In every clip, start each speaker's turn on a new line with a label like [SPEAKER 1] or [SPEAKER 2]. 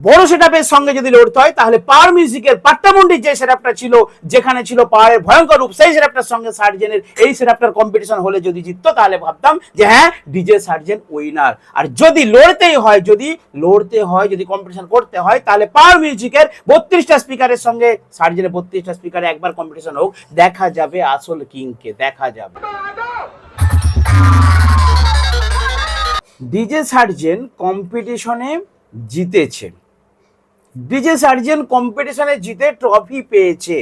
[SPEAKER 1] বড় সেটআপের সঙ্গে যদি লড়তে হয়, তাহলে পাওয়ার মিউজিকের পাট্টামুন্ডির যে সেটআপটা ছিল, যেখানে ছিল পাওয়ারের ভয়ঙ্কর রূপ, সেই সেটআপটার সঙ্গে সার্জেনের এই সেটআপটার কম্পিটিশন হলে যদি জিততো, তাহলে ভাবতাম যে হ্যাঁ ডিজে সার্জেন উইনার আর যদি লড়তেই হয়, যদি লড়তে হয়, যদি কম্পিটিশন করতে হয়, তাহলে পাওয়ার মিউজিকের বত্রিশটা স্পিকারের সঙ্গে সার্জেনের বত্রিশটা স্পিকারে একবার কম্পিটিশন হোক, দেখা যাবে আসল কিংকে দেখা যাবে। ডিজে সার্জেন কম্পিটিশনে জিতেছে। ডিজে সার্জেন কম্পিটিশনে জিতে ট্রফি পেয়েছে।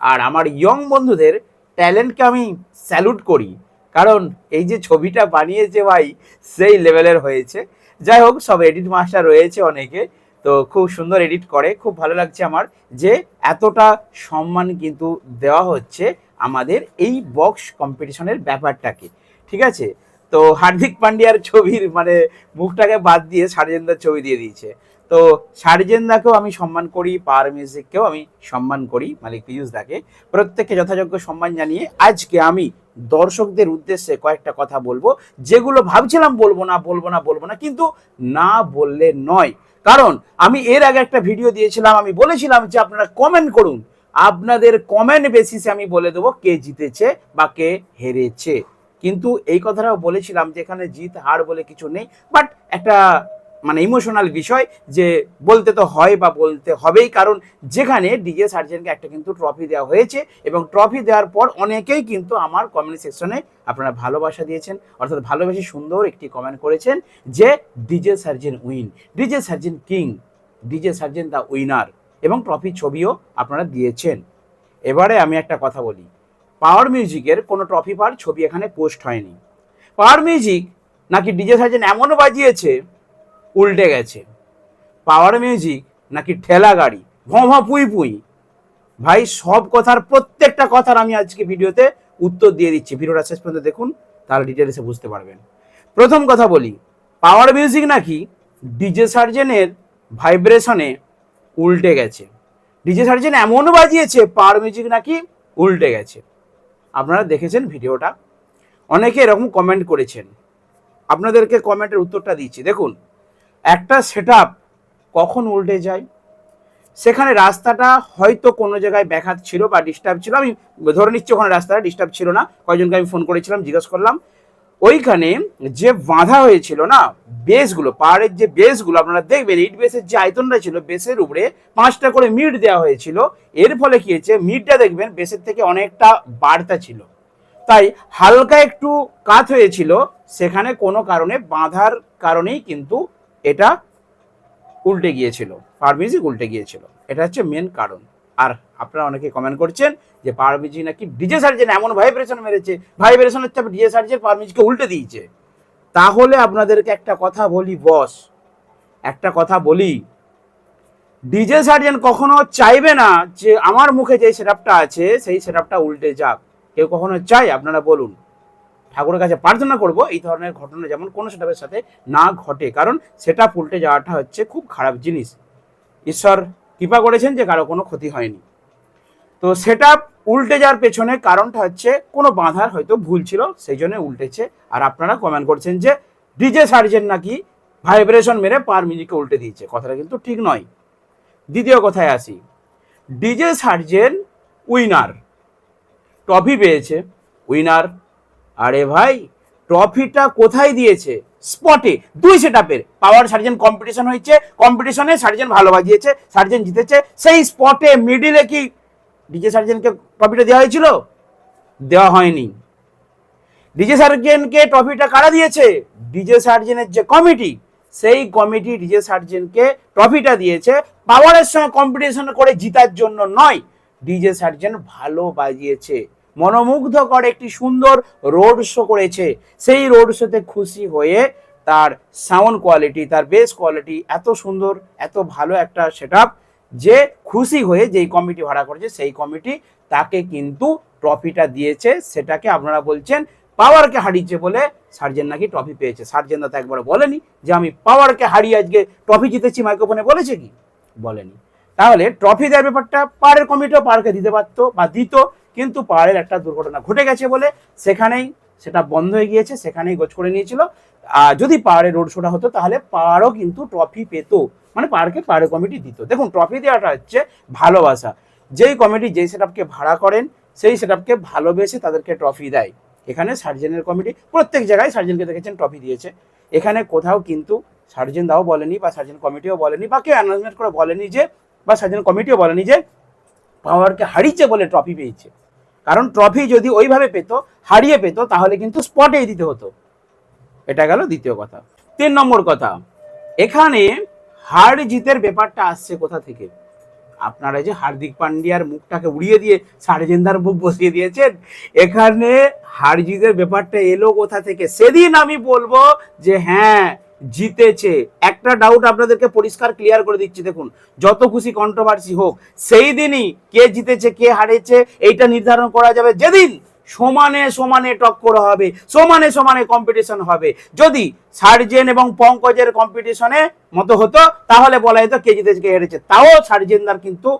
[SPEAKER 1] আর আমার ইয়ং বন্ধুদের ট্যালেন্টকে আমি স্যালুট করি। কারণ এই যে ছবিটা বানিয়েছে ভাই, সেই লেভেলের হয়েছে। যাই হোক, সব এডিট মাস্টার রয়েছে অনেকে। তো খুব সুন্দর এডিট করে, খুব ভালো লাগছে আমার যে এতটা সম্মান কিন্তু দেওয়া হচ্ছে আমাদের এই বক্স কম্পিটিশনের ব্যাপারটাকে। ঠিক আছে? তো হার্দিক পান্ডিয়ার ছবির মানে মুখটাকে বাদ দিয়ে সার্জেন্দার ছবি দিয়ে দিয়েছে। তো সার্জেন্দাকেও আমি সম্মান করি পাওয়ার মিউজিককেও আমি সম্মান করি, মালিক পিয়ুষ দাকে। প্রত্যেককে যথাযোগ্য সম্মান জানিয়ে আজকে আমি দর্শকদের উদ্দেশ্যে কয়েকটা কথা বলব, যেগুলো ভাবছিলাম বলব না বলব না বলব না, কিন্তু না বললে নয়। কারণ আমি এর আগে একটা ভিডিও দিয়েছিলাম, আমি বলেছিলাম যে আপনারা কমেন্ট করুন। আপনাদের কমেন্ট বেসিসে আমি বলে দেবো কে জিতেছে বা কে হেরেছে। কিন্তু এই কথাটাও বলেছিলাম যে এখানে জিত, হার বলে কিছু নেই বাট একটা মানে ইমোশনাল বিষয় যে বলতে তো হয় বা বলতে হবেই, কারণ যেখানে ডিজে সার্জেনকে একটা কিন্তু ট্রফি দেওয়া হয়েছে এবং ট্রফি দেওয়ার পর অনেকেই কিন্তু আমার কমেন্ট সেকশনে আপনারা ভালোবাসা দিয়েছেন, অর্থাৎ ভালোবেসে সুন্দর একটি কমেন্ট করেছেন যে DJ Sarjen win DJ Sarjen king DJ Sarjen the winner এবং ট্রফি ছবিও আপনারা দিয়েছেন। এবারে আমি একটা কথা বলি পাওয়ার মিউজিকের কোনো ট্রফি পার ছবি এখানে পোস্ট হয়নি। পাওয়ার মিউজিক নাকি ডিজে সার্জেন এমনও বাজিয়েছে উল্টে গেছে। পাওয়ার মিউজিক নাকি ঠেলা গাড়ি? ভঁ পুই পুই। ভাই, সব কথার প্রত্যেকটা কথার আমি আজকে ভিডিওতে উত্তর দিয়ে দিচ্ছি। ভিডিওটা শেষ পর্যন্ত দেখুন, তাহলে ডিটেলসে বুঝতে পারবেন। প্রথম কথা বলি পাওয়ার মিউজিক নাকি ডিজে সার্জেনের ভাইব্রেশনে উল্টে গেছে? ডিজে সার্জেন এমন বাজিয়েছে পাওয়ার মিউজিক নাকি উল্টে গেছে? আপনারা দেখেছেন ভিডিওটা? অনেকে এরকম কমেন্ট করেছেন। আপনাদেরকে কমেন্টের উত্তরটা দিচ্ছি। দেখুন একটা সেট কখন উল্টে যায়? সেখানে রাস্তাটা হয়তো কোনো জায়গায় ব্যাঘাত ছিল বা ডিস্টার্ব ছিল। আমি ধরে নিচ্ছি ওখানে রাস্তাটা ডিস্টার্ব ছিল না। কয়জনকে আমি ফোন করেছিলাম, জিজ্ঞেস করলাম। ওইখানে যে বাঁধা হয়েছিল না বেসগুলো পাহাড়ের যে বেসগুলো আপনারা দেখবেন ইট বেসের যে আয়তনটা ছিল বেসের উপরে পাঁচটা করে মিট দেওয়া হয়েছিল। এর ফলে কি হয়েছে মিটটা দেখবেন বেসের থেকে অনেকটা বাড়তা ছিল। তাই হালকা একটু কাত হয়েছিল, সেখানে কোনো কারণে বাঁধার কারণেই কিন্তু এটা উল্টে গিয়েছিল পাওয়ার মিউজিক উল্টে গিয়েছিল। এটা হচ্ছে মেন কারণ। আর আপনারা অনেকে কমেন্ট করছেন যে পাওয়ার মিউজিক নাকি ডিজে সার্জেন, এমন ভাইব্রেশন মেরেছে। ভাইব্রেশনের চাপে ডিজে সার্জেন পাওয়ার মিউজিককে উল্টে দিয়েছে। তাহলে আপনাদেরকে একটা কথা বলি বস একটা কথা বলি। ডিজে সার্জেন কখনো চাইবে না যে আমার মুখে যে সেটআপটা আছে, সেই সেটআপটা উল্টে যাক। কেউ কখনো চাই আপনারা বলুন। ঠাকুরের কাছে প্রার্থনা করব, এই ধরনের ঘটনা যেমন কোনো সেটাপের সাথে না ঘটে, কারণ সেটা উল্টে যাওয়াটা হচ্ছে খুব খারাপ জিনিস। ঈশ্বর কৃপা করেছেন যে কারও কোনো ক্ষতি হয়নি। তো সেটা উল্টে যাওয়ার পেছনে কারণটা হচ্ছে কোনো বাঁধার হয়তো ভুল ছিল, সেই জন্য উল্টেছে। আর আপনারা কমেন্ট করছেন যে ডিজে সার্জেন নাকি? ভাইব্রেশন মেরে পার মিউজিককে উল্টে দিয়েছে। কথাটা কিন্তু ঠিক নয়। দ্বিতীয় কথায় আসি। ডিজে সার্জেন উইনার ট্রফি পেয়েছে। উইনার আরে ভাই ট্রফিটা কোথায় দিয়েছে? স্পটে দুই সেটআপের পাওয়ার সার্জেন কম্পিটিশন হয়েছে কম্পিটিশনে সার্জেন ভালো বাজিয়েছে সার্জেন জিতেছে। সেই স্পটে মিডিলে কি ডিজে সার্জেনকে ট্রফিটা দেওয়া হয়েছিল? দেওয়া হয়নি। ডিজে সার্জেনকে ট্রফিটা কারা দিয়েছে? ডিজে সার্জেনের যে কমিটি সেই কমিটি ডিজে সার্জেনকে ট্রফিটা দিয়েছে। পাওয়ারের সঙ্গে কম্পিটিশন করে জিতার জন্য নয় ডিজে সার্জেন ভালো বাজিয়েছে। মনোমুগ্ধকর একটি সুন্দর রোড শো করেছে। সেই রোড শোতে খুশি হয়ে তার সাউন্ড কোয়ালিটি তার বেস কোয়ালিটি এত সুন্দর, এত ভালো একটা সেট যে খুশি হয়ে যেই কমিটি ভাড়া করেছে, সেই কমিটি তাকে কিন্তু ট্রফিটা দিয়েছে। সেটাকে আপনারা বলছেন পাওয়ারকে হারিয়েছে বলে সার্জেন নাকি ট্রফি পেয়েছে। সার্জেন তো একবার বলেনি যে আমি পাওয়ারকে হারিয়ে আজকে ট্রফি জিতেছি মাইক্রোফোনে বলেছে কি? বলেনি। তাহলে ট্রফি দেওয়ার ব্যাপারটা পাড়ের কমিটিও পার্কে দিতে পারতো বা দিত। কিন্তু পাহাড়ের একটা দুর্ঘটনা ঘটে গেছে বলে সেখানেই সেটা বন্ধ হয়ে গিয়েছে, সেখানেই গোছ করে নিয়েছিল। আর যদি পাহাড়ে রোড শোটা হতো তাহলে পাহাড়ও কিন্তু ট্রফি পেত। মানে পার্কে পার কমিটি দিত। দেখুন, ট্রফি দেওয়াটা হচ্ছে ভালোবাসা। যেই কমিটি যেই সেট ভাড়া করেন, সেই সেট ভালোবেসে তাদেরকে ট্রফি দেয়। এখানে সার্জেনের কমিটি প্রত্যেক জায়গায় সার্জেনকে দেখেছেন, ট্রফি দিয়েছে। এখানে কোথাও কিন্তু সার্জেন দাও বলেনি বা সার্জেন কমিটিও বলেনি বা কেউ অ্যানাউন্সমেন্ট করে বলেনি যে, বা সার্জেন কমিটিও বলেনি যে পাওয়ারকে হারিয়েছে বলে ট্রফি পেয়েছে। কারণ ট্রফি যদি ওইভাবে পেত, হারিয়ে পেত, তাহলে কিন্তু স্পটেই দিতে হতো। এটা গেল দ্বিতীয় কথা। তিন নম্বর কথা, এখানে হার জিতের ব্যাপারটা আসছে কোথা থেকে? আপনারা যে হার্দিক পান্ডিয়ার মুখটাকে উড়িয়ে দিয়ে সার্জেন্দার মুখ বসিয়ে দিয়েছেন, এখানে হার জিতের ব্যাপারটা এলো কোথা থেকে? সেদিন আমি বলব যে হ্যাঁ জিতেছে। একটা ডাউট আপনাদেরকে পরিষ্কার ক্লিয়ার করে দিচ্ছি। দেখুন, যত খুশি কন্ট্রোভার্সি হোক, সেই দিনই কে জিতেছে, কে হারেছে, এইটা নির্ধারণ করা যাবে। যেদিন সমানে সমানে টক্কর হবে, সমানে সমানে কম্পিটিশন হবে। যদি সার্জেন এবং পঙ্কজের কম্পিটিশনে মতো হতো, তাহলে বলা যেত কে জিতেছে, কে হেরেছে। তাও সার্জেনদার কিন্তু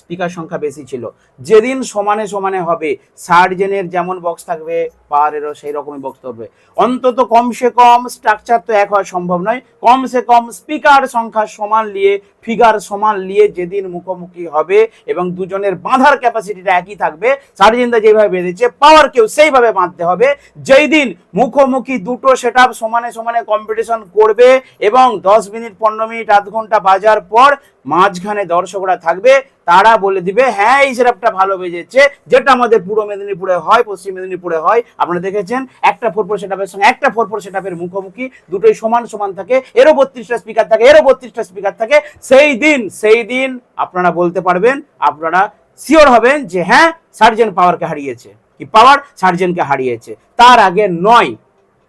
[SPEAKER 1] স্পিকার সংখ্যা বেশি ছিল। যেদিন সমানে সমানে হবে সার্জেনের যেমন বক্স থাকবে পাওয়ারেরও সেই রকমই বক্স থাকবে অন্তত কমসে কম স্ট্রাকচার তো এক হওয়া সম্ভব নয়। কমসে কম স্পিকার সংখ্যা সমান নিয়ে ফিগার সমান নিয়ে যেদিন মুখোমুখি হবে এবং দুজনের বাঁধার ক্যাপাসিটিটা একই থাকবে সার্জেনদা যেভাবে বেঁধেছে পাওয়ারকেও সেইভাবে বাঁধতে হবে। যেই দিন মুখোমুখি দুটো সেট সমানে সমানে কম্পিটিশন করবে এবং দশ মিনিট, পনেরো মিনিট, আধ ঘণ্টা বাজার পর মাঝখানে দর্শকরা থাকবে, তারা বলে দিবে হ্যাঁ এই সেটআপটা ভালো বেজেছে, যেটা আমাদের পূর্ব মেদিনীপুরে হয়, পশ্চিম মেদিনীপুরে হয়। আপনারা দেখেছেন, একটা ফোর ফোর সেটআপের সঙ্গে একটা ফোর ফোর সেটআপের মুখোমুখি, দুটোই সমান সমান থাকে, এরও বত্রিশটা স্পিকার থাকে, এরও বত্রিশটা স্পিকার থাকে। সেই দিন সেই দিন আপনারা বলতে পারবেন, আপনারা শিওর হবেন যে হ্যাঁ সার্জেন পাওয়ারকে হারিয়েছে। কি, পাওয়ার সার্জেনকে হারিয়েছে। তার আগে নয়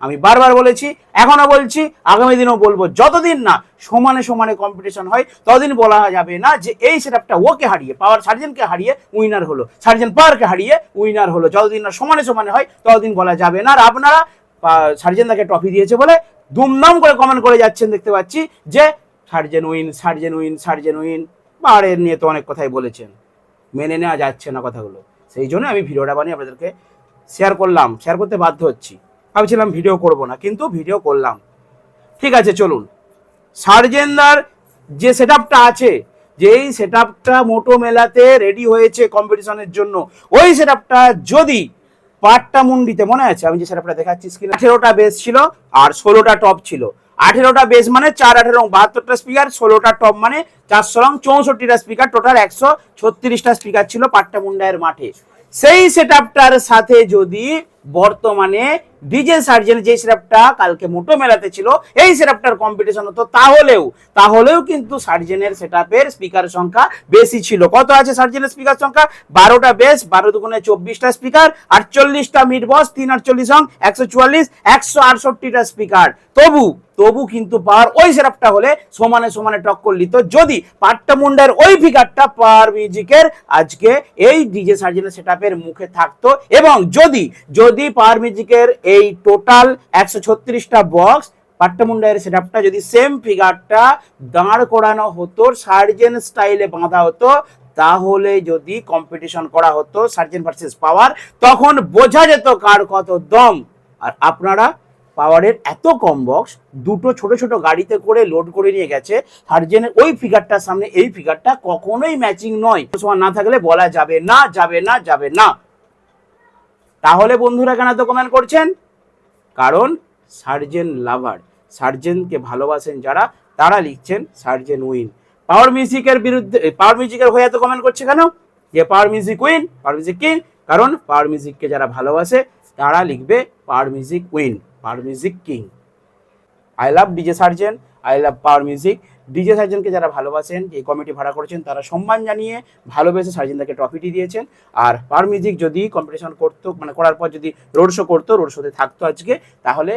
[SPEAKER 1] আমি বারবার বলেছি এখনও বলছি, আগামী দিনও বলব, যতদিন না সমানে সমানে কম্পিটিশন হয়, ততদিন বলা যাবে না যে এই সেটআপটা ওকে হারিয়ে পাওয়ার সার্জেনকে হারিয়ে উইনার হলো। সার্জেন পাওয়ারকে হারিয়ে উইনার হলো। যতদিন না সমানে সমানে হয়, ততদিন বলা যাবে না। আর আপনারা সার্জেনদাকে ট্রফি দিয়েছে বলে দুমদাম করে কমেন্ট করে যাচ্ছেন, দেখতে পাচ্ছি যে Sarjen win Sarjen win Sarjen win পাহাড়ের নিয়ে তো অনেক কথাই বলেছেন। মেনে নেওয়া যাচ্ছে না কথাগুলো। সেই জন্য আমি ভিডিওটা বানিয়ে আপনাদেরকে শেয়ার করলাম। শেয়ার করতে বাধ্য হচ্ছি। ভাবছিলাম ভিডিও করব না, কিন্তু ভিডিও করলাম। ঠিক আছে, চলুন। সার্জেন্দার যে সেট আছে, যেই সেট মোটো মেলাতে রেডি হয়েছে কম্পিটিশনের জন্য, ওই সেট যদি পাট্টা মুন্ডিতে, মনে আছে? আমি যে সেটআপটা দেখাচ্ছি স্ক্রিনে আঠেরোটা বেস ছিল আর ষোলোটা টপ ছিল। আঠেরোটা বেস মানে চার, আঠেরো, বাহাত্তরটা স্পিকার ষোলোটা টপ মানে চারশো রং, চৌষট্টিটা স্পিকার টোটাল একশো ছত্রিশটা স্পিকার ছিল পাট্টা মুন্ডায়ের মাঠে। সেই সেটআপটার সাথে যদি বর্তমানে ডিজে সার্জেন যে সেটআপটা কালকে মোটো মেলাতে ছিল, এই সেটআপটার কম্পিটিশন হতো তাহলেও তাহলেও কিন্তু সার্জেনের সেটআপের স্পিকার সংখ্যা বেশি ছিল। কত আছে সার্জেনের স্পিকার সংখ্যা? বারোটা বেস বারো দুগুণে চব্বিশটা স্পিকার আটচল্লিশটা মিড বস তিন আটচল্লিশ রং একশো চুয়াল্লিশ, একশো আটষট্টিটা স্পিকার তবু তবু কিন্তু পাওয়ার ওই সেটআপটা হলে সমানে সমানে টক্কর নিত যদি পাট্টা মুন্ডার ওই ফিগারটা পাওয়ার মিউজিকের আজকে এই ডিজে সার্জেনের সেটআপের মুখে থাকতো এবং যদি যদি পাওয়ার মিউজিকের এই টোটাল একশো ছত্রিশটা বক্স পাট্টামুন্ডায়ের সেটআপটা যদি সেম ফিগারটা দাঁড় করানো হতো সার্জেন স্টাইলে বাঁধা হতো, তাহলে যদি কম্পিটিশন করা হতো সার্জেন ভার্সেস পাওয়ার তখন বোঝা যেত কার কত দম। আর আপনারা পাওয়ারের এত কম বক্স দুটো ছোট ছোট গাড়িতে করে লোড করে নিয়ে গেছে সার্জেনের ওই ফিগারটার সামনে এই ফিগারটা কখনোই ম্যাচিং নয়। সমান না থাকলে বলা যাবে না যাবে না যাবে না। তাহলে বন্ধুরা কেন এত কমেন্ট করছেন? কারণ সার্জেন লাভার সার্জেনকে ভালোবাসেন যারা, তারা লিখছেন সার্জেন উইন পাওয়ার মিউজিকের বিরুদ্ধে পাওয়ার মিউজিকের হয়ে এত কমেন্ট করছে কেন? যে power music win power music king কারণ পাওয়ার মিউজিককে যারা ভালোবাসে, তারা লিখবে power music win power music king I love DJ Sarjen I love power music DJ সার্জনকে যারা ভালোবাসেন, এই কমিটি ভাড়া করেছেন, তারা সম্মান জানিয়ে ভালোবেসে সার্জেনদাকে ট্রফিটি দিয়েছেন। আর পার মিউজিক যদি কম্পিটিশন করতো মানে করার পর যদি রোড শো করতো রোড শোতে থাকতো আজকে, তাহলে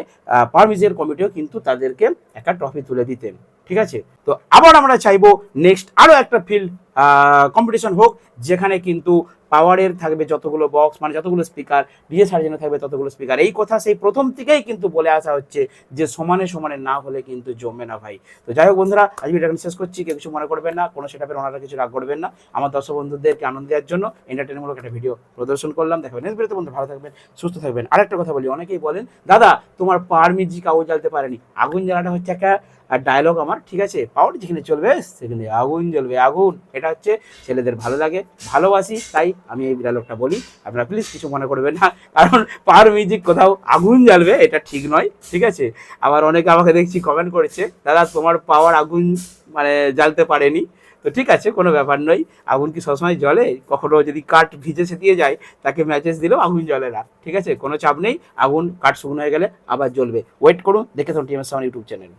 [SPEAKER 1] পার মিউজিকের কমিটিও কিন্তু তাদেরকে একটা ট্রফি তুলে দিতেন। ঠিক আছে? তো আবার আমরা চাইব নেক্সট আরও একটা ফিল্ড কম্পিটিশন হোক, যেখানে কিন্তু পাওয়ারের থাকবে যতগুলো বক্স মানে যতগুলো স্পিকার ডিজে সার্জেনে থাকবে ততগুলো স্পিকার এই কথা সেই প্রথম থেকেই কিন্তু বলে আসা হচ্ছে যে সমানে সমানে না হলে কিন্তু জমবে না ভাই। তো যাই হোক বন্ধুরা আজ ভিডিওটা আমি শেষ করছি। কেউ কিছু মনে করবেন না, কোনো সেটাপের ওনারা কিছু রাগ করবেন না। আমার দর্শক বন্ধুদেরকে আনন্দ দেওয়ার জন্য এন্টারটেনমূলক একটা ভিডিও প্রদর্শন করলাম। দেখাবেন ভিডিওতে বন্ধু ভালো থাকবেন, সুস্থ থাকবেন। আরেকটা কথা বলি, অনেকেই বলেন, দাদা, তোমার পার মিউজিক আগুন জ্বালতে পারেনি। আগুন জ্বালাটা হচ্ছে একটা ডায়লগ আমার, ঠিক আছে? পাওয়ার যেখানে চলবে, সেখানে আগুন জ্বলবে, আগুন। এটা হচ্ছে ছেলেদের ভালো লাগে, ভালোবাসি, তাই আমি এই ডায়লগটা বলি। আপনারা প্লিজ কিছু মনে করবেন না, কারণ পাওয়ার মিউজিক কোথাও আগুন জ্বালবে, এটা ঠিক নয়, ঠিক আছে? আবার অনেকে আমাকে দেখছি কমেন্ট করেছে, দাদা, তোমার পাওয়ার আগুন মানে জ্বালতে পারেনি। তো ঠিক আছে, কোনো ব্যাপার নয়, আগুন কি সবসময় জ্বলে? কখনো যদি কাঠ ভিজে দিয়ে যায়, তাকে ম্যাচেস দিলেও আগুন জ্বলে না, ঠিক আছে? কোনো চাপ নেই, আগুন কাঠ শুকনো হয়ে গেলে আবার জ্বলবে। ওয়েট করুন, দেখে থাকুন টিএমএস সেভেন ইউটিউব চ্যানেল